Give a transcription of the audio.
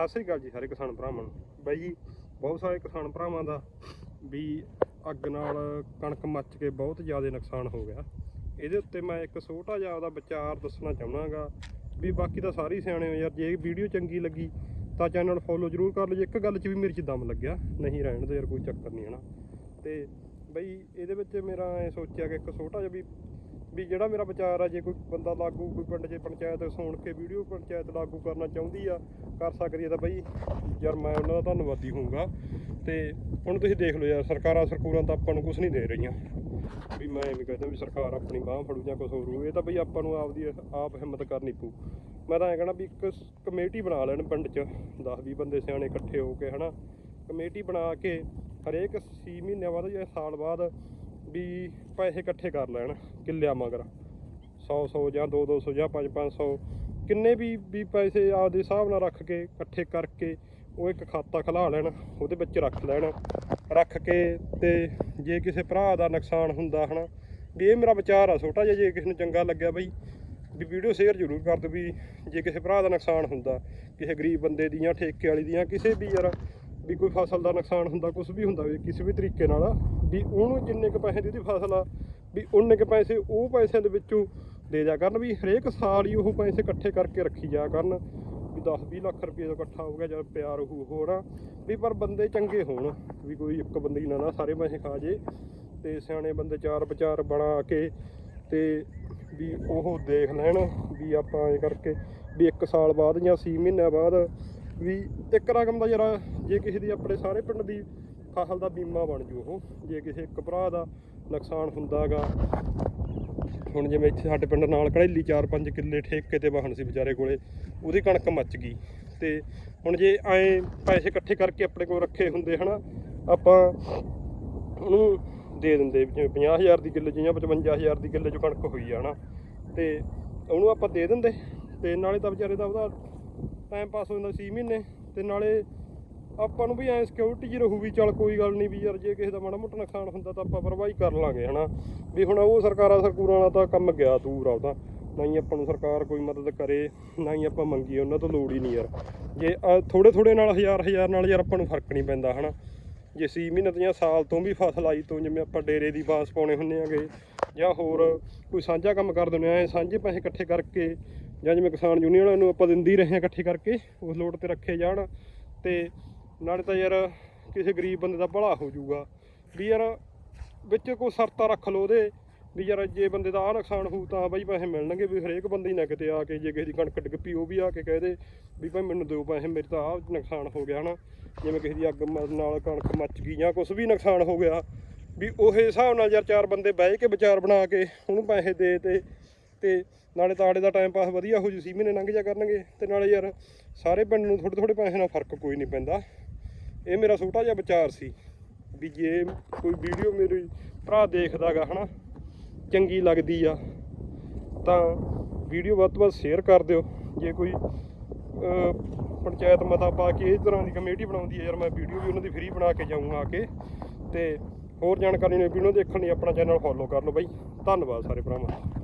ਸਤਿ ਸ੍ਰੀ ਅਕਾਲ ਜੀ ਸਾਰੇ ਕਿਸਾਨ ਭਰਾਵਾਂ ਨੂੰ। ਬਾਈ ਜੀ, ਬਹੁਤ ਸਾਰੇ ਕਿਸਾਨ ਭਰਾਵਾਂ ਦਾ ਵੀ ਅੱਗ ਨਾਲ ਕਣਕ ਮੱਚ ਕੇ ਬਹੁਤ ਜ਼ਿਆਦਾ ਨੁਕਸਾਨ ਹੋ ਗਿਆ। ਇਹਦੇ ਉੱਤੇ ਮੈਂ ਇੱਕ ਛੋਟਾ ਜਿਹਾ ਉਹਦਾ ਵਿਚਾਰ ਦੱਸਣਾ ਚਾਹਣਾਗਾ ਵੀ ਬਾਕੀ ਤਾਂ ਸਾਰੇ ਸਿਆਣੇ ਹੋ ਯਾਰ, ਜੇ ਵੀਡੀਓ ਚੰਗੀ ਲੱਗੀ ਤਾਂ ਚੈਨਲ ਫੋਲੋ ਜ਼ਰੂਰ ਕਰ ਲਓ। ਜੇ ਇੱਕ ਗੱਲ 'ਚ ਵੀ ਮੇਰੇ 'ਚ ਦਮ ਲੱਗਿਆ, ਨਹੀਂ ਰਹਿਣ ਦੇ ਯਾਰ, ਕੋਈ ਚੱਕਰ ਨਹੀਂ ਹਨਾ ਤੇ ਬਈ, ਇਹਦੇ ਵਿੱਚ ਮੇਰਾ ਇਹ ਸੋਚਿਆ ਕਿ ਇੱਕ ਛੋਟਾ ਜਿਹਾ ਵੀ ਵੀ ਜਿਹੜਾ ਮੇਰਾ ਵਿਚਾਰ ਆ, ਜੇ ਕੋਈ ਬੰਦਾ ਲਾਗੂ, ਕੋਈ ਪਿੰਡ 'ਚ ਪੰਚਾਇਤ ਸੁਣ ਕੇ ਵੀਡੀਓ ਪੰਚਾਇਤ ਲਾਗੂ ਕਰਨਾ ਚਾਹੁੰਦੀ ਆ, ਕਰ ਸਕਦੀ ਆ ਤਾਂ ਬਈ ਯਾਰ ਮੈਂ ਉਹਨਾਂ ਦਾ ਧੰਨਵਾਦੀ ਹੋਊਂਗਾ। ਤੇ ਹੁਣ ਤੁਸੀਂ ਦੇਖ ਲਓ ਯਾਰ, ਸਰਕਾਰਾਂ ਸਰਕੂਰਾਂ ਤਾਂ ਆਪਾਂ ਨੂੰ ਕੁਝ ਨਹੀਂ ਦੇ ਰਹੀਆਂ। ਵੀ ਮੈਂ ਐਵੇਂ ਕਹਿੰਦਾ ਵੀ ਸਰਕਾਰ ਆਪਣੀ ਬਾਹ ਫੜੂ ਜਾਂ ਕੁਝ ਹੋਰ ਇਹ ਤਾਂ ਬਈ ਆਪਾਂ ਨੂੰ ਆਪਦੀ ਆਪ ਹਿੰਮਤ ਕਰਨੀ ਪਊ। ਮੈਂ ਤਾਂ ਐਂ ਕਹਿਣਾ ਵੀ ਇੱਕ ਕਮੇਟੀ ਬਣਾ ਲੈਣ ਪਿੰਡ 'ਚ 10 20 ਬੰਦੇ ਸਿਆਣੇ ਇਕੱਠੇ ਹੋ ਕੇ, ਹਨਾ। ਕਮੇਟੀ ਬਣਾ ਕੇ ਹਰੇਕ 6 ਮਹੀਨਿਆਂ ਬਾਅਦ ਜਾਂ ਸਾਲ ਬਾਅਦ ਵੀ ਪੈਸੇ ਇਕੱਠੇ ਕਰ ਲੈਣ। ਕਿੱਲਿਆਂ ਮਗਰ। 100 100 ਜਾਂ 2 200 ਜਾਂ 5 500 ਕਿੰਨੇ ਵੀ ਵੀ ਪੈਸੇ ਆਪਦੇ ਹਿਸਾਬ ਨਾਲ ਰੱਖ ਕੇ, ਇਕੱਠੇ ਕਰਕੇ ਉਹ ਇੱਕ ਖਾਤਾ ਖੁਲਾ ਲੈਣ, ਉਹਦੇ ਵਿੱਚ ਰੱਖ ਲੈਣ। ਰੱਖ ਕੇ ਤੇ ਜੇ ਕਿਸੇ ਭਰਾ ਦਾ ਨੁਕਸਾਨ ਹੁੰਦਾ ਹਨਾ, ਵੀ ਇਹ ਮੇਰਾ ਵਿਚਾਰ ਆ, ਛੋਟਾ ਜਿਹਾ ਜੇ ਕਿਸੇ ਨੂੰ ਚੰਗਾ ਲੱਗਿਆ ਬਈ, ਵੀ ਵੀਡੀਓ ਸ਼ੇਅਰ ਜ਼ਰੂਰ ਕਰ ਦਿਓ ਵੀ ਜੇ ਕਿਸੇ ਭਰਾ ਦਾ ਨੁਕਸਾਨ ਹੁੰਦਾ, ਕਿਸੇ ਗਰੀਬ ਬੰਦੇ ਦੀ ਜਾਂ ਠੇਕੇ ਵਾਲੀ ਦੀ ਜਾਂ ਕਿਸੇ ਵੀ ਯਾਰ, ਵੀ ਕੋਈ ਫਸਲ ਦਾ ਨੁਕਸਾਨ ਹੁੰਦਾ ਕੁਝ ਵੀ ਹੁੰਦਾ ਵੀ, ਕਿਸੇ ਵੀ ਤਰੀਕੇ ਨਾਲ, ਵੀ ਉਹਨੂੰ ਜਿੰਨੇ ਕੁ ਪੈਸੇ ਦੀ ਉਹਦੀ ਫਸਲ ਆ ਵੀ ਉਨੇ ਕ ਪੈਸੇ ਉਹ ਪੈਸਿਆਂ ਦੇ ਵਿੱਚੋਂ ਦੇ ਜਾ ਕਰਨ ਵੀ ਹਰੇਕ ਸਾਲ ਹੀ ਉਹ ਪੈਸੇ ਇਕੱਠੇ ਕਰਕੇ ਰੱਖੀ ਜਾ ਕਰਨ, ਵੀ 10 20 ਲੱਖ ਰੁਪਏ ਦਾ ਇਕੱਠਾ ਹੋ ਗਿਆ ਜਦ ਪਿਆਰ ਉਹ ਹੋਣਾ ਵੀ ਪਰ ਬੰਦੇ ਚੰਗੇ ਹੋਣ, ਵੀ ਕੋਈ ਇੱਕ ਬੰਦੇ ਨਾ ਨਾ ਸਾਰੇ ਪੈਸੇ ਖਾ ਜੇ ਤੇ ਸਿਆਣੇ ਬੰਦੇ ਚਾਰ ਵਿਚਾਰ ਬਣਾ ਕੇ ਤੇ ਵੀ ਉਹ ਦੇਖ ਲੈਣ ਵੀ ਆਪਾਂ ਇਹ ਕਰਕੇ ਵੀ ਇੱਕ ਸਾਲ ਬਾਅਦ ਜਾਂ 6 ਮਹੀਨਿਆਂ ਬਾਅਦ ਵੀ ਇੱਕ ਰਕਮ ਦਾ ਜਰਾ ਜੇ ਕਿਸੇ ਦੀ ਆਪਣੇ ਸਾਰੇ ਪਿੰਡ ਦੀ ਫਸਲ ਦਾ ਬੀਮਾ ਬਣ ਜੂ ਉਹ, ਜੇ ਕਿਸੇ ਇੱਕ ਭਰਾ ਦਾ ਨੁਕਸਾਨ ਹੁੰਦਾਗਾ। ਹੁਣ ਜਿਵੇਂ ਇੱਥੇ ਸਾਡੇ ਪਿੰਡ ਨਾਲ ਘੜੇਲੀ 4-5 ਕਿੱਲੇ ਠੇਕੇ ਤੇ ਵਾਹਣ ਸੀ ਵਿਚਾਰੇ ਕੋਲੇ, ਉਹਦੀ ਕਣਕ ਮੱਚ ਗਈ। ਤੇ ਹੁਣ ਜੇ ਐ ਪੈਸੇ ਇਕੱਠੇ ਕਰਕੇ ਆਪਣੇ ਕੋਲ ਰੱਖੇ ਹੁੰਦੇ ਹਨਾ, ਆਪਾਂ ਉਹਨੂੰ ਦੇ ਦਿੰਦੇ ਜਿਵੇਂ 50000 ਦੀ ਕਿੱਲੇ 'ਚ ਜਾਂ 55000 ਦੀ ਕਿੱਲੇ 'ਚੋਂ ਕਣਕ ਹੋਈ ਆ ਹਨਾ, ਤੇ ਉਹਨੂੰ ਆਪਾਂ ਦੇ ਦਿੰਦੇ। ਤੇ ਨਾਲੇ ਤਾਂ ਵਿਚਾਰੇ ਦਾ ਉਹਦਾ ਟਾਈਮ ਪਾਸ ਹੋ ਜਾਂਦਾ ਸੀ ਮਹੀਨੇ, ਤੇ ਨਾਲੇ ਆਪਾਂ ਨੂੰ ਵੀ ਐ ਸਿਕਿਉਰਿਟੀ ਜੀ ਰਹੂਗੀ ਚੱਲ ਕੋਈ ਗੱਲ ਨਹੀਂ ਵੀ ਯਾਰ ਜੇ ਕਿਸੇ ਦਾ ਮਾੜਾ ਮੋਟਾ ਨੁਕਸਾਨ ਹੁੰਦਾ ਤਾਂ ਆਪਾਂ ਪਰਵਾਹੀ ਕਰ ਲਾਂਗੇ, ਹਨਾ? ਵੀ ਹੁਣ ਉਹ ਸਰਕਾਰਾਂ ਸਰਕੂਰਾਂ ਨਾਲ ਤਾਂ ਕੰਮ ਗਿਆ ਦੂਰ ਆ ਉਹਦਾ। ਨਾ ਹੀ ਆਪਾਂ ਨੂੰ ਸਰਕਾਰ ਕੋਈ ਮਦਦ ਕਰੇ, ਨਾ ਹੀ ਆਪਾਂ ਮੰਗੀਏ, ਉਹਨਾਂ ਤੋਂ ਲੋੜ ਹੀ ਨਹੀਂ ਯਾਰ। ਜੇ ਥੋੜੇ ਥੋੜੇ ਨਾਲ, ਹਜ਼ਾਰ ਹਜ਼ਾਰ ਨਾਲ ਯਾਰ ਆਪਾਂ ਨੂੰ ਫ਼ਰਕ ਨਹੀਂ ਪੈਂਦਾ, ਹਨਾ? ਜੇ 6 ਮਹੀਨੇ ਤੋਂ ਜਾਂ ਸਾਲ ਤੋਂ ਵੀ ਫਸਲ ਆਈ ਤੋਂ ਜਿਵੇਂ ਆਪਾਂ ਡੇਰੇ ਦੀ ਬਾਂਸ ਪਾਉਣੇ ਹੁੰਨੇ ਆਗੇ, ਜਾਂ ਹੋਰ ਕੋਈ ਸਾਂਝਾ ਕੰਮ ਕਰ ਦਿੰਦੇ ਆ ਸਾਂਝੇ ਪੈਸੇ ਇਕੱਠੇ ਕਰਕੇ, ਜਾਂ ਜਿਵੇਂ ਕਿਸਾਨ ਯੂਨੀਅਨ ਵਾਲਿਆਂ ਨੂੰ ਆਪਾਂ ਦਿੰਦੀ ਰਹੇ ਹਾਂ ਇਕੱਠੇ ਕਰਕੇ, ਉਸ ਲੋੜ ਤੇ ਰੱਖੇ ਜਾਣ ਤੇ ਨਾਲੇ ਤਾਂ ਯਾਰ ਕਿਸੇ ਗਰੀਬ ਬੰਦੇ ਦਾ ਭਲਾ ਹੋ ਜਾਊਗਾ। ਵੀ ਯਾਰ ਵਿੱਚ ਕੋਈ ਸ਼ਰਤਾਂ ਰੱਖ ਲਓ ਉਹਦੇ, ਵੀ ਯਾਰ ਜੇ ਬੰਦੇ ਦਾ ਆ ਨੁਕਸਾਨ ਹੋਊ ਤਾਂ ਬਾਈ ਪੈਸੇ ਮਿਲਣਗੇ, ਵੀ ਹਰੇਕ ਬੰਦੇ ਹੀ ਨਾ ਕਿਤੇ ਆ ਕੇ ਜੇ ਕਿਸੇ ਦੀ ਕਣਕ ਡਿੱਗ ਪਈ ਉਹ ਵੀ ਆ ਕੇ ਕਹਿ ਦੇ ਵੀ ਭਾਈ ਮੈਨੂੰ ਦਿਓ ਪੈਸੇ, ਮੇਰੇ ਤਾਂ ਆ ਨੁਕਸਾਨ ਹੋ ਗਿਆ ਹਨਾ। ਜਿਵੇਂ ਕਿਸੇ ਦੀ ਅੱਗ ਮ- ਨਾਲ ਕਣਕ ਮੱਚ ਗਈ ਜਾਂ ਕੁਝ ਵੀ ਨੁਕਸਾਨ ਹੋ ਗਿਆ, ਵੀ ਉਹ ਹਿਸਾਬ ਨਾਲ ਯਾਰ ਚਾਰ ਬੰਦੇ ਬਹਿ ਕੇ ਵਿਚਾਰ ਬਣਾ ਕੇ ਉਹਨੂੰ ਪੈਸੇ ਦੇ ਤੇ ਤੇ ਨਾਲੇ ਤਾੜੇ ਦਾ ਟਾਈਮ ਪਾਸ ਵਧੀਆ ਹੋ ਜੂ, ਸੀ ਮਹੀਨੇ ਲੰਘ ਜਾ ਕਰਨਗੇ, ਤੇ ਨਾਲੇ ਯਾਰ ਸਾਰੇ ਪਿੰਡ ਨੂੰ ਥੋੜੇ ਥੋੜੇ ਪੈਸੇ ਨਾਲ ਫ਼ਰਕ ਕੋਈ ਨਹੀਂ ਪੈਂਦਾ। ਇਹ ਮੇਰਾ ਛੋਟਾ ਜਿਹਾ ਵਿਚਾਰ ਸੀ ਵੀ ਜੇ ਕੋਈ ਵੀਡੀਓ ਮੇਰੀ ਭਰਾ ਦੇਖਦਾਗਾ, ਹਨਾ, ਚੰਗੀ ਲੱਗਦੀ ਆ, ਤਾਂ ਵੀਡੀਓ ਵੱਧ ਤੋਂ ਵੱਧ ਸ਼ੇਅਰ ਕਰ ਦਿਓ। ਜੇ ਕੋਈ ਪੰਚਾਇਤ ਮਤਾ ਪਾ ਕੇ ਇਸ ਤਰ੍ਹਾਂ ਦੀ ਕਮੇਟੀ ਬਣਾਉਂਦੀ ਹੈ ਯਾਰ ਮੈਂ ਵੀਡੀਓ ਵੀ ਉਹਨਾਂ ਦੀ ਫ੍ਰੀ ਬਣਾ ਕੇ ਜਾਊਂਗਾ ਆ ਕੇ, ਤੇ ਹੋਰ ਜਾਣਕਾਰੀ ਨੇ ਵੀਡੀਓ ਦੇਖਣ ਲਈ ਆਪਣਾ ਚੈਨਲ ਫੋਲੋ ਕਰ ਲਓ ਬਾਈ। ਧੰਨਵਾਦ ਸਾਰੇ ਭਰਾਵਾਂ